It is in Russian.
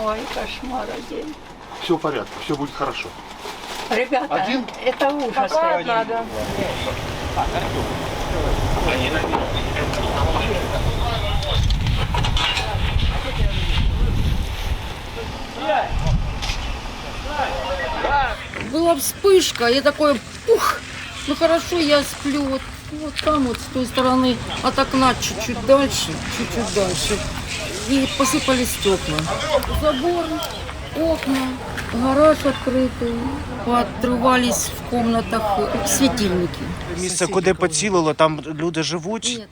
Ой, кошмар один. Все в порядке, все будет хорошо. Ребята, Один? это ужас. надо. Была вспышка, я такой, пух, ну хорошо, я сплю вот, вот там вот с той стороны от окна чуть-чуть дальше, чуть-чуть дальше. И посыпались стекла. Забор, окна, гараж открытый, поотрывались в комнатах светильники. Місце, куди поцілило, там люди живуть. Нет,